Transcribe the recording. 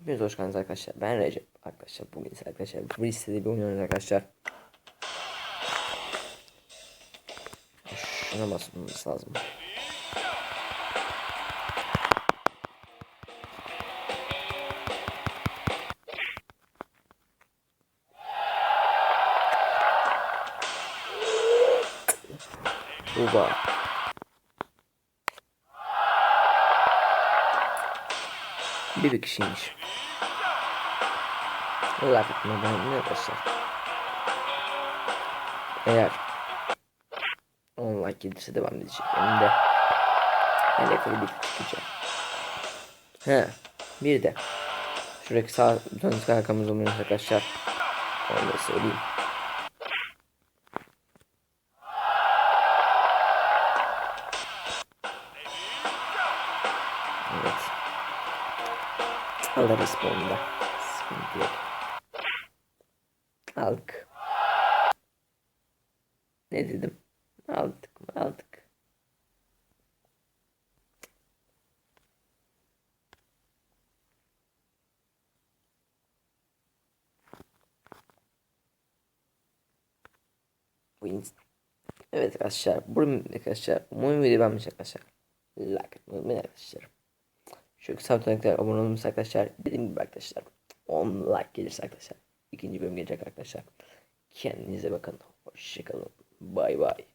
Hepiniz hoş geldiniz arkadaşlar. Ben Recep arkadaşlar. Bugün ise arkadaşlar bu listede bir oynuyoruz arkadaşlar. Şuna basmamız lazım. Uba. Bir kişiymiş. Allah etmeden ne arkadaşlar. Eğer 10 like gelirse devam edecek. Benim de hedefleri bir çıkacak. He. Bir de şuradaki sağ dönüş arkamız olmuyor arkadaşlar. Onu da söyleyeyim. Evet. Alırız bunu da. Sıkıntı yok. Aldık. Ne dedim? Aldık mı? Aldık. Evet arkadaşlar. Bu arkadaşlar. Umarım video beğenmiş arkadaşlar. Like atmayı unutmayın arkadaşlar. Şu kısa abone olmayı arkadaşlar. Dediğim gibi arkadaşlar. 10 like gelirse arkadaşlar. İkinci bölüm gelecek arkadaşlar. Kendinize bakın. Hoşçakalın. Bay bay.